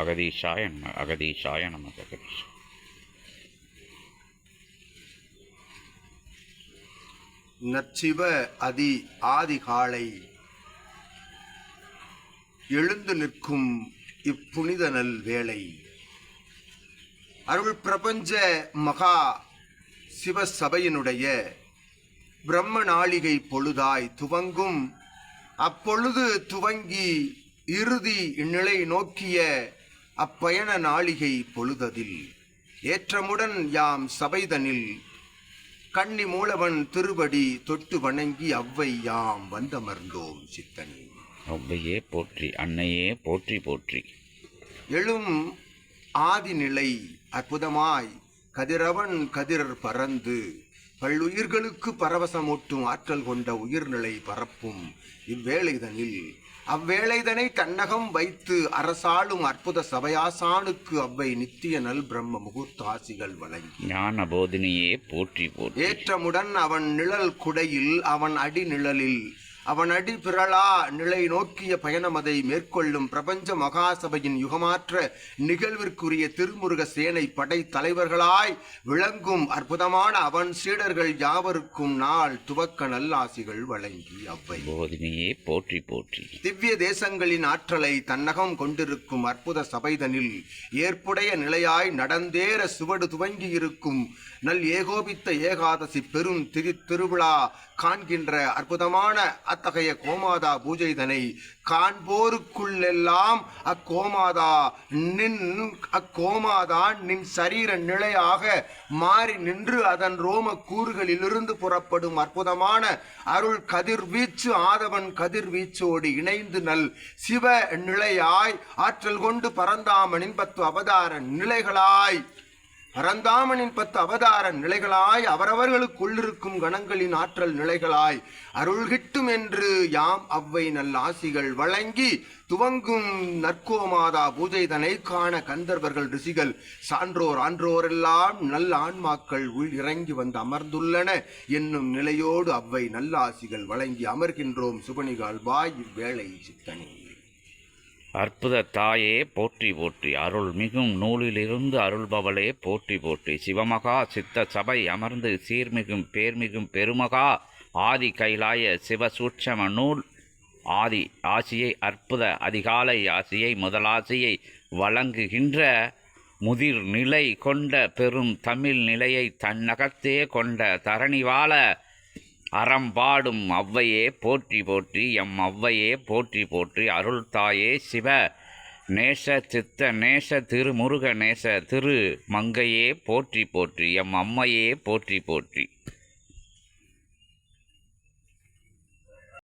அகதீஷாய நம அகதீஷாய நம ஜெகதீஷ் நச்சிவ அதி ஆதிகாலை எழுந்து நிற்கும் இப்புனித நல் வேளை. அருள் பிரபஞ்ச மகா சிவசபையினுடைய பிரம்ம நாளிகை பொழுதாய் துவங்கும். அப்பொழுது துவங்கி இறுதி இந்நிலை நோக்கிய அப்பயண நாளிகை பொழுததில் ஏற்றமுடன் யாம் சபைதனில் கன்னி மூலவன் திருவடி தொட்டு வணங்கி அவ்வை யாம் வந்தமர்ந்தோம் சித்தனே. ஒவ்வையே போற்றி அன்னையே போற்றி போற்றி. எழும் ஆதிநிலை அற்புதமாய் கதிரவன் கதிர் பறந்து பல்லுயிர்களுக்கு பரவசமூட்டும் ஆற்றல் கொண்ட உயிர்நிலை பரப்பும் இவ்வேளைதனில் அவ்வேளைதனை தன்னகம் வைத்து அரசாளும் அற்புத சபையாசானுக்கு அவ்வை நித்திய நல் பிரம்ம முகூர்த்தாசிகள் வழங்கி. ஞான போதினியே போற்றி போற்றி. ஏற்றமுடன் அவன் நிழல் குடையில் அவன் அடி நிழலில் அவன் அடி பிறளா நிலை நோக்கிய பயணமதை மேற்கொள்ளும் பிரபஞ்ச மகாசபையின் யுகமாற்ற நிகழ்விற்குரிய திருமுருக சேனை படை தலைவர்களாய் விளங்கும் அற்புதமான அவன் சீடர்கள் யாவருக்கும் நாள் துவக்க நல்லாசிகள் வழங்கி அவ்வை போதினியே போற்றி போற்றி. திவ்ய தேசங்களின் ஆற்றலை தன்னகம் கொண்டிருக்கும் அற்புத சபைதனில் ஏற்புடைய நிலையாய் நடந்தேற சுவடு துவங்கி இருக்கும் நல் ஏகோபித்த ஏகாதசி பெரும் திரு திருவிழா காண்கின்ற அற்புதமான அத்தகைய கோமாதா பூஜைதனை காண்போருக்குள்ளெல்லாம் அக்கோமாதா நின் அக்கோமாதா நின் சரீர நிலையாக மாறி நின்று அதன் ரோம கூறுகளிலிருந்து புறப்படும் அற்புதமான அருள் கதிர்வீச்சு ஆதவன் கதிர்வீச்சோடு இணைந்து நல் சிவ நிலையாய் ஆற்றல் கொண்டு பரந்தாமனின் பத்து அவதார நிலைகளாய் பரந்தாமனின் பத்து அவதார நிலைகளாய் அவரவர்களுக்குள்ளிருக்கும் கணங்களின் ஆற்றல் நிலைகளாய் அருள்கிட்டும் என்று யாம் அவ்வை நல்ல ஆசிகள் வழங்கி துவங்கும் நற்கோமாதா பூஜைதனை காண கந்தர்வர்கள் ரிஷிகள் சான்றோர் ஆன்றோரெல்லாம் நல்ல ஆன்மாக்கள் உள் இறங்கி வந்து அமர்ந்துள்ளன. என்னும் நிலையோடு அவ்வை நல்ல ஆசிகள் வழங்கி அமர்கின்றோம் சுபனிகால் வாய் இவ்வேளை சித்தனே. அற்புத தாயே போற்றி போற்றி. அருள் மிகும் நூலிலிருந்து அருள்பவளே போற்றி போற்றி. சிவமகா சித்த சபை அமர்ந்து சீர்மிகும் பேர்மிகும் பெருமகா. ஆதி கைலாய சிவசூட்சம நூல். ஆதி ஆசியை அற்புத அதிகாலை ஆசியை முதலாசியை வழங்குகின்ற முதிர் நிலை கொண்ட பெரும் தமிழ் நிலையை தன்னகத்தே கொண்ட தரணிவாள அறம்பாடும் ஔவையே போற்றி போற்றி எம் அவ்வையே போற்றி போற்றி. அருள் தாயே சிவ நேச சித்த நேச திருமுருக நேச திரு மங்கையே போற்றி போற்றி எம் அம்மையே போற்றி போற்றி.